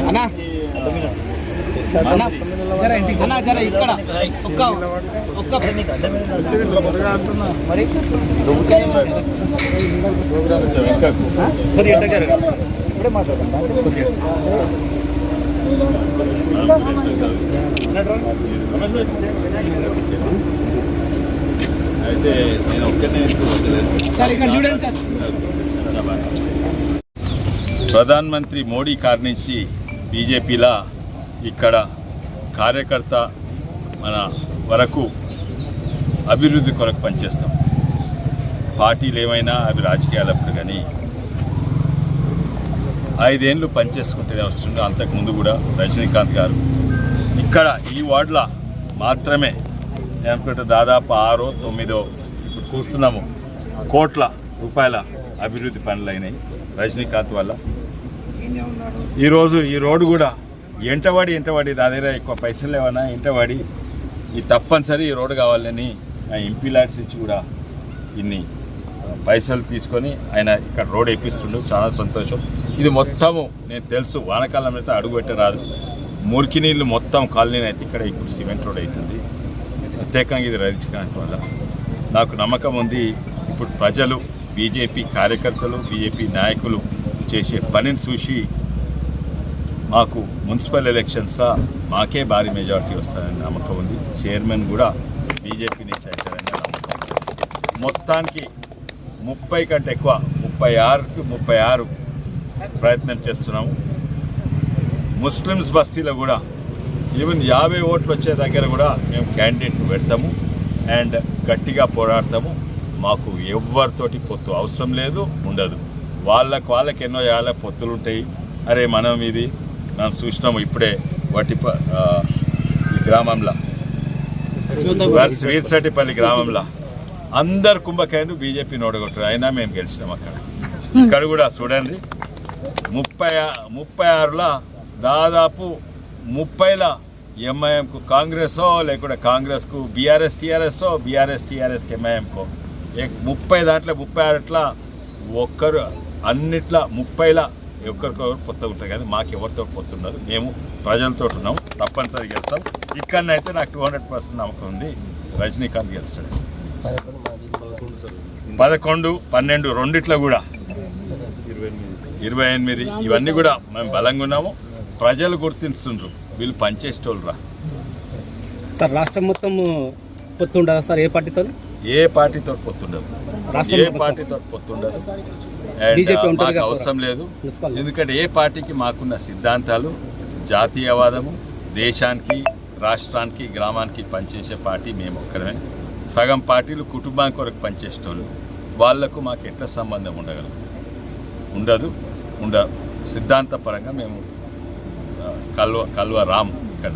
అన్నా. అన్నా. అన్నా జర ఇక్కడ. ఒక్క ఒక్క మరి ఇప్పుడే మాట్లాడండి అయితే నేను ఒక్కనే సార్ ఇక్కడ చూడండి సార్. ప్రధాన మంత్రి మోడీ కార్ నుంచి బీజేపీలా ఇక్కడ కార్యకర్త మన వరకు అభివృద్ధి కొరకు పనిచేస్తాం. పార్టీలు ఏమైనా అవి రాజకీయాలప్పుడు కానీ ఐదేళ్ళు పనిచేసుకుంటేనే వస్తుండే అంతకుముందు కూడా రజనీకాంత్ గారు ఇక్కడ ఈ వార్డులో మాత్రమే. నేను అనుకుంటే దాదాపు ఆరో తొమ్మిదో ఇప్పుడు కూర్చున్నాము కోట్ల రూపాయల అభివృద్ధి పనులు అయినాయి. రజనీకాంత్ వల్ల. ఈరోజు ఈ రోడ్డు కూడా ఎంటవాడి ఎంటవాడి నా దగ్గర ఎక్కువ పైసలు లేవన్నా ఎంటవాడి ఈ తప్పనిసరి ఈ రోడ్డు కావాలని ఆ ఎంపీ లాడ్స్ ఇచ్చి కూడా ఇన్ని పైసలు తీసుకొని ఆయన ఇక్కడ రోడ్ వేపిస్తుండు. చాలా సంతోషం. ఇది మొత్తము నేను తెలుసు వానకాలం అయితే అడుగు పెట్టరాదు. మురికి నీళ్ళు మొత్తం కాలనీ అయితే ఇక్కడ ఇప్పుడు సిమెంట్ రోడ్ అవుతుంది. ప్రత్యేకంగా ఇది రచించడానికి వల్ల. నాకు నమ్మకం ఉంది. ఇప్పుడు ప్రజలు బీజేపీ కార్యకర్తలు బీజేపీ నాయకులు చేసే పనిని చూసి మాకు మున్సిపల్ ఎలక్షన్స్లో మాకే భారీ మెజారిటీ వస్తుందని నమ్మకం ఉంది. చైర్మన్ కూడా బీజేపీని చేశారని నమ్మకం మొత్తానికి ముప్పై కంటే ఎక్కువ ముప్పై ఆరుకి ముప్పై ఆరు ప్రయత్నం చేస్తున్నాము. ముస్లిమ్స్ బస్తీలో కూడా ఈవెన్ యాభై ఓట్లు వచ్చే దగ్గర కూడా మేము క్యాండిడేట్ పెడతాము. అండ్ గట్టిగా పోరాడతాము. మాకు ఎవరితోటి పొత్తు అవసరం లేదు ఉండదు. వాళ్ళకు వాళ్ళకి ఎన్నో ఏళ్ళ పొత్తులు ఉంటాయి అరే మనం ఇది మనం చూసినాము ఇప్పుడే వాటి ఈ గ్రామంలో. వీర్సటిపల్లి గ్రామంలో. అందరు కుంభకాయలు బీజేపీని ఓడగొట్టారు అయినా మేము గెలిచినాం అక్కడ. ఇక్కడ కూడా చూడండి. ముప్పై ముప్పై ఆరులో దాదాపు ముప్పైల ఎంఐఎంకు కాంగ్రెసో లేకుంటే కాంగ్రెస్కు బీఆర్ఎస్ టీఆర్ఎస్ బీఆర్ఎస్ టీఆర్ఎస్కి ఎంఐఎంకో ముప్పై దాంట్లో ముప్పై ఆరుట్లా ఒక్కరు అన్నిట్లా ముప్పైలా ఒక్కరికొకరు కొత్త ఉంటాయి కానీ మాకు ఎవరితో కొత్త ఉండదు. మేము ప్రజలతో ఉన్నాం. తప్పనిసరి గెలుస్తాం. ఇక్కడనైతే నాకు టూ హండ్రెడ్ పర్సెంట్ నమ్మకం ఉంది. రజనీకాంత్ గెలుస్తాడు. పదకొండు పన్నెండు రెండిట్లో కూడా. ఇరవై ఎనిమిది. ఇవన్నీ కూడా మేము బలంగా ఉన్నాము. ప్రజలు గుర్తిస్తుండ్రు వీళ్ళు పనిచేసేటోళ్ళు రా సార్ రాష్ట్రం మొత్తం పొత్తు ఉండదా సార్? ఏ పార్టీతో ఏ పార్టీతో పొత్తుండదు. ఏ. పార్టీతో పొత్తుండదు. ఉంటుంది మాకు అవసరం లేదు. ఎందుకంటే ఏ పార్టీకి మాకున్న సిద్ధాంతాలు జాతీయవాదము దేశానికి రాష్ట్రానికి గ్రామానికి పనిచేసే పార్టీ మేము ఒక్కరమే. సగం పార్టీలు కుటుంబానికి కొరకు పనిచేసేటోళ్ళు. వాళ్ళకు మాకు ఎట్లా సంబంధం ఉండగలదు ఉండదు. ఉండ సిద్ధాంతపరంగా మేము కల్వ కల్వ రామ్ ఇక్కడ.